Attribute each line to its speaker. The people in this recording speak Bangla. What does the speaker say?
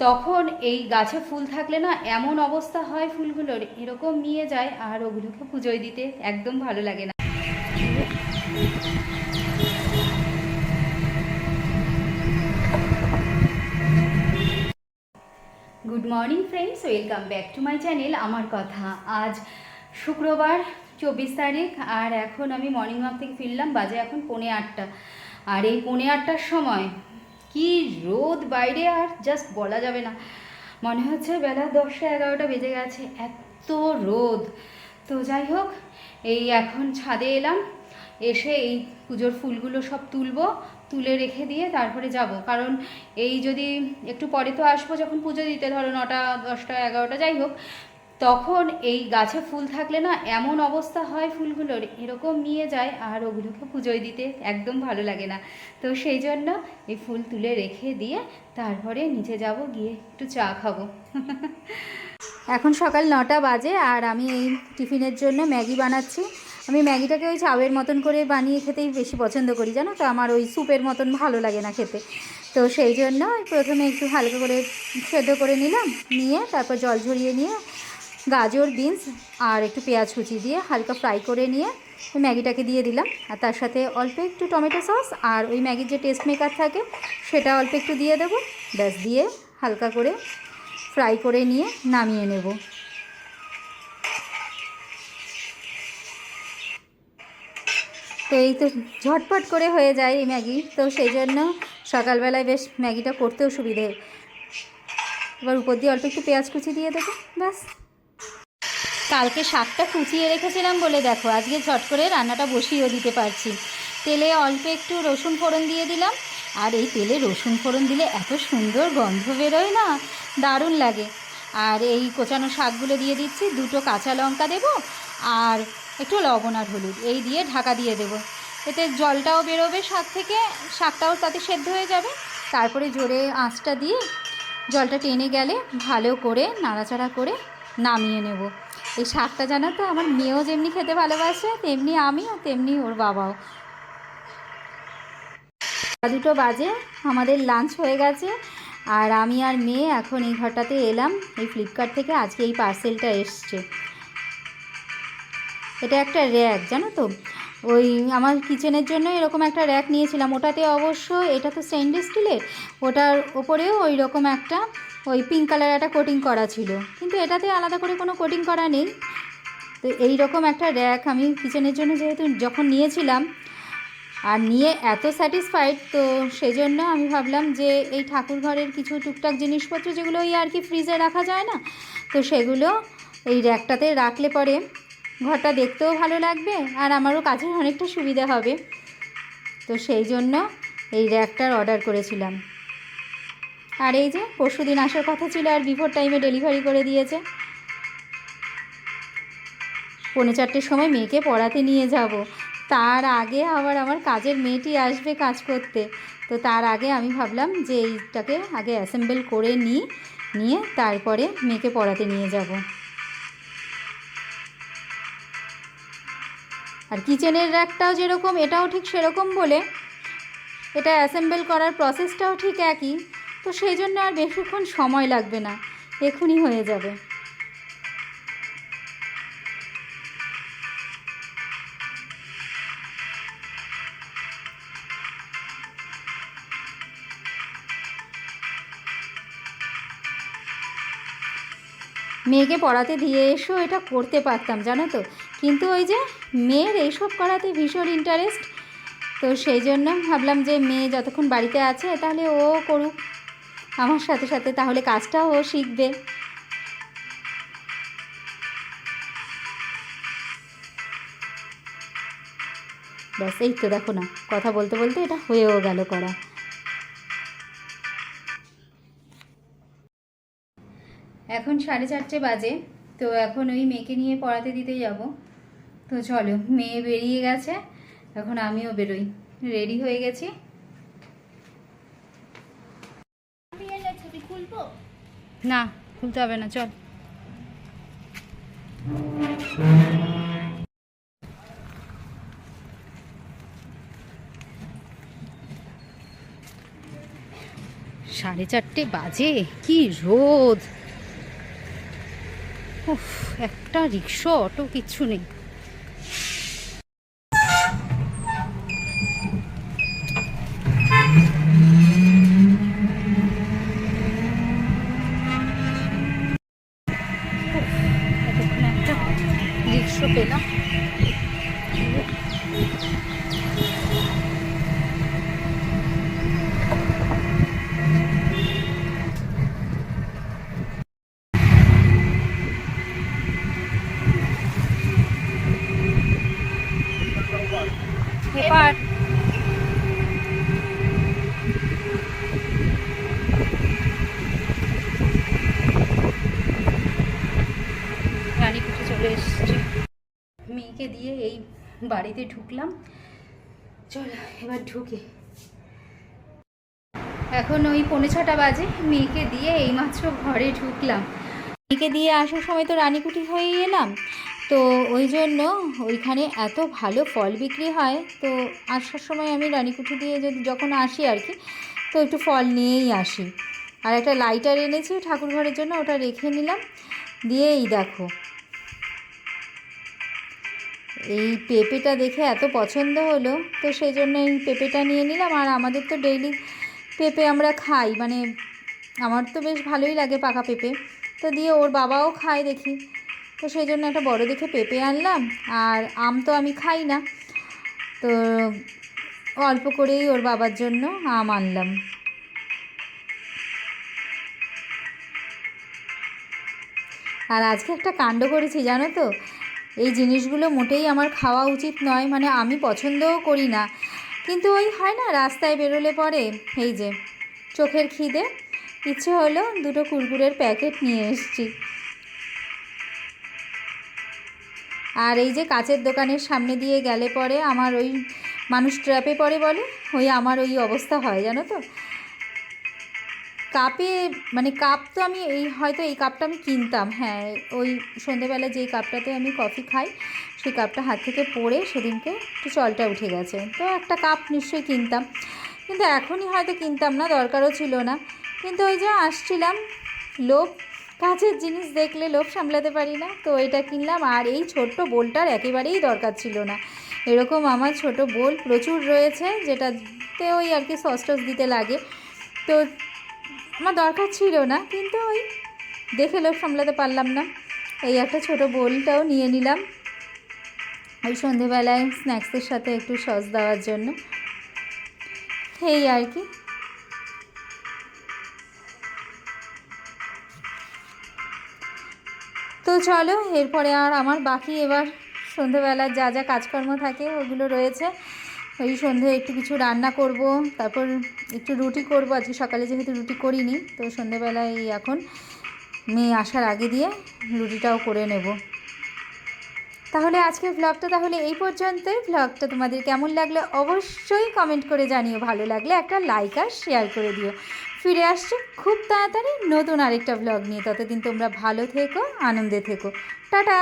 Speaker 1: তখন এই গাছে ফুল থাকলে না এমন অবস্থা হয় ফুলগুলোর, এরকম নিয়ে যায় আর ওগুলোকে পুজোয় দিতে একদম ভালো লাগে না। Good morning friends welcome back to my channel আমার কথা। আজ শুক্রবার চব্বিশ তারিখ, আর এখন আমি মর্নিং ওয়াক থেকে ফিরলাম, বাজে এখন পৌনে আটটা। আর এই পৌনে আটটার সময় কি রোদ বাইরে আর জাস্ট বলা যাবে না। মনে হচ্ছে বেলা দশটা এগারোটা বেজে গেছে, এত রোদ। তো যাই হোক, এই এখন ছাদে এলাম, এসে এই পুজোর ফুলগুলো সব তুলবো, তুলে রেখে দিয়ে তারপরে যাব। কারণ এই যদি একটু পরে তো আসব যখন পুজো দিতে, ধরো নটা, দশটা, এগারোটা, যাই হোক তখন এই গাছে ফুল থাকলে না এমন অবস্থা হয় ফুলগুলোর, এরকম নিয়ে যায় আর ওগুলোকে পুজোয় দিতে একদম ভালো লাগে না। তো সেই জন্য এই ফুল তুলে রেখে দিয়ে তারপরে নিচে যাব, গিয়ে একটু চা খাব। এখন সকাল নটা বাজে আর আমি এই টিফিনের জন্য ম্যাগি বানাচ্ছি। আমি ম্যাগিটাকে ওই চাউয়ের মতন করে বানিয়ে খেতেই বেশি পছন্দ করি, জানো তো? আমার ওই স্যুপের মতন ভালো লাগে না খেতে। তো সেই জন্য প্রথমে একটু হালকা করে সেদ্ধ করে নিলাম, নিয়ে তারপর জল ঝরিয়ে নিয়ে গাজর, বিনস আর একটু পেঁয়াজ কুচি দিয়ে হালকা ফ্রাই করে নিয়ে ওই ম্যাগিটাকে দিয়ে দিলাম। আর তার সাথে অল্প একটু টমেটো সস আর ওই ম্যাগির যে টেস্ট মেকার থাকে সেটা অল্প একটু দিয়ে দেবো। ব্যাস, দিয়ে হালকা করে ফ্রাই করে নিয়ে নামিয়ে নেব। তো এই তো ঝটপট করে হয়ে যায় এই ম্যাগি। তো সেই জন্য সকালবেলায় বেশ ম্যাগিটা করতেও সুবিধে। এবার উপর দিয়ে অল্প একটু পেঁয়াজ কুচি দিয়ে দেবো। ব্যাস। কালকে শাকটা কুচিয়ে রেখেছিলাম বলে দেখো, আজকে ঝট করে রান্নাটা বসিয়েও দিতে পারছি। তেলে অল্প একটু রসুন ফোড়ন দিয়ে দিলাম। আর এই তেলে রসুন ফোড়ন দিলে এত সুন্দর গন্ধ বেরোয় না? দারুণ লাগে। আর এই কোচানো শাকগুলো দিয়ে দিচ্ছি, দুটো কাঁচা লঙ্কা দেবো আর একটু লবণ আর হলুদ। এই দিয়ে ঢাকা দিয়ে দেবো। এতে জলটাও বেরোবে শাক থেকে, শাকটাও তাতে সেদ্ধ হয়ে যাবে। তারপরে জোরে আঁচটা দিয়ে জলটা টেনে গেলে ভালো করে নাড়াচাড়া করে নামিয়ে নেব। এই শাকটা জানো তো? আমার মেয়েও যেমনি খেতে ভালোবাসে, তেমনি আমিও, তেমনি ওর বাবাও। দুটো বাজে, আমাদের লাঞ্চ হয়ে গেছে, আর আমি আর মেয়ে এখন এই ঘরটাতে এলাম, এই ফ্লিপকার্ট থেকে আজকে এই পার্সেলটা এসছে। এটা একটা র্যাক জানো তো? ওই আমার কিচেনের জন্য এরকম একটা র্যাক নিয়েছিলাম। ওটাতে অবশ্য, এটা তো স্টেনলেস স্টিলের ওটার ওপরেও ওই রকম একটা ওই পিঙ্ক কালার একটা কোটিং করা ছিল। কিন্তু এটাতে আলাদা করে কোনো কোটিং করা নেই। তো এই রকম একটা র্যাক আমি কিচেনের জন্য যেহেতু যখন নিয়েছিলাম, আর নিয়ে এত স্যাটিসফাইড তো সেই জন্য আমি ভাবলাম যে এই ঠাকুর ঘরের কিছু টুকটাক জিনিসপত্র যেগুলো ওই আর কি ফ্রিজে রাখা যায় না, তো সেগুলো এই র্যাকটাতে রাখলে পরে ঘরটা দেখতেও ভালো লাগবে আর আমারও কাজের অনেকটা সুবিধা হবে। তো সেই জন্য এই র্যাকটার অর্ডার করেছিলাম। আর এই যে, পরশু দিন আসার কথা ছিল আর বিফোর টাইমে ডেলিভারি করে দিয়েছে। পৌনে চারটের সময় মেয়েকে পড়াতে নিয়ে যাব। তার আগে আবার আমার কাজের মেয়েটি আসবে কাজ করতে। তো তার আগে আমি ভাবলাম যে এইটাকে আগে অ্যাসেম্বল করে নিই, নিয়ে তারপরে মেয়েকে পড়াতে নিয়ে যাব। আর কিচেনের র্যাকটাও যেরকম, এটাও ঠিক সেরকম বলে। এটা অ্যাসেম্বল করার প্রসেসটাও ঠিক একই। তো সেই জন্য আর বেশিক্ষণ সময় লাগবে না। এখনই হয়ে যাবে। মেয়েকে পড়াতে দিয়ে এসেও এটা করতে পারতাম, জানো তো? কিন্তু ওই যে মেয়ের এইসব করাতে ভীষণ ইন্টারেস্ট তো সেই জন্য ভাবলাম যে মেয়ে যতক্ষণ বাড়িতে আছে তাহলে ও করুক। আমার সাথে সাথে তাহলে কাজটাও ও শিখবে। ব্যাস, এই তো দেখো না, কথা বলতে বলতে এটা হয়েও গেল করা। এখন সাড়ে চারটে বাজে, তো এখন ওই মেয়েকে নিয়ে পড়াতে দিতে যাব। তো চলো, মেয়ে বেরিয়ে গেছে, এখন আমিও বেরোই। রেডি হয়ে গেছি। না, খুলতে হবে না, চল। সাড়ে চারটে বাজে, কি রোদ। উফ, একটা রিক্সা, অটো, কিচ্ছু নেই। চলে মেয়েকে দিয়ে এই বাড়িতে ঢুকলাম। চল, এবার ঢুকে। এখন ওই পৌনে ছটা বাজে, মেয়েকে দিয়ে এইমাত্র ঘরে ঢুকলাম। মেয়েকে দিয়ে আসার সময় তো রানীকুঠি হয়ে এলাম। তো ওই জন্য ওইখানে এত ভালো ফল বিক্রি হয়, তো আসার সময় আমি রানীকুঠি দিয়ে যদি যখন আসি আর কি তো একটু ফল নিয়েই আসি। আর একটা লাইটার এনেছি ঠাকুর ঘরের জন্য ওটা রেখে নিলাম। দিয়ে এই দেখো। এই পেঁপেটা দেখে এত পছন্দ হলো, তো সেই জন্য এই পেঁপেটা নিয়ে নিলাম। আর আমাদের তো ডেইলি পেঁপে আমরা খাই মানে আমার তো বেশ ভালোই লাগে পাকা পেঁপে। তো দিয়ে ওর বাবাও খায় দেখি। তো সেই জন্য একটা বড় দেখে পেঁপে আনলাম। আর আম তো আমি খাই না। তো অল্প করেই ওর বাবার জন্য আম আনলাম। আর আজকে একটা কাণ্ড করেছি, জানো তো? এই জিনিসগুলো মোটেই আমার খাওয়া উচিত নয় মানে আমি পছন্দও করি না। কিন্তু ওই হয় না, রাস্তায় বেরোলে পরে, এই যে, চোখের খিদে। ইচ্ছে হলো দুটো কুরকুরের প্যাকেট নিয়ে এসেছি। আর এই যে কাচের দোকানের সামনে দিয়ে গেলে পরে আমার ওই মানুষ ট্র্যাপে পড়ে বলে? ওই আমার ওই অবস্থা হয়, জানো তো? কাপে মানে কাপ তো আমি এই, হয়তো এই কাপটা আমি কিনতাম হ্যাঁ ওই সন্ধেবেলা যেই কাপটাতে আমি কফি খাই, সেই কাপটা হাত থেকে পড়ে সেদিনকে একটু চলটা উঠে গেছে। তো একটা কাপ নিশ্চয়ই কিনতাম, কিন্তু এখনই হয়তো কিনতাম না, দরকারও ছিল না। কিন্তু ওই যে আসছিলাম, লোভ কাছের জিনিস দেখলে লোভ সামলাতে পারি না, তো এটা কিনলাম, আর এই ছোট্ট বোলটার একেবারেই দরকার ছিল না। এরকম আমার ছোট বোল প্রচুর রয়েছে, যেটাতে ওই আর কি সস টস দিতে লাগে। তো আমার দরকার ছিল না, কিন্তু ওই দেখে লোভ সামলাতে পারলাম না। এই একটা ছোট বোলটাও নিয়ে নিলাম। ওই সন্ধেবেলায় স্ন্যাক্সের সাথে একটু সস দেওয়ার জন্য। এই আর কি। তো চলো, এরপরে আর আমার বাকি এবার সন্ধেবেলার যা যা কাজকর্ম থাকে ওগুলো রয়েছে। ওই সন্ধে একটু কিছু রান্না করব, তারপর একটু রুটি করব। আজকে সকালে যেহেতু রুটি করিনি, তো সন্ধেবেলায় এখন মেয়ে আসার আগে দিয়ে রুটিটাও করে নেব। তাহলে আজকের ব্লগটা তাহলে এই পর্যন্তই। ব্লগটা তোমাদের কেমন লাগল অবশ্যই কমেন্ট করে জানিও। ভালো লাগলে একটা লাইক আর শেয়ার করে দিও। ফিরে আসছি খুব তাড়াতাড়ি নতুন আরেকটা ব্লগ নিয়ে। ততদিন তোমরা ভালো থেকো, আনন্দে থেকো। টাটা!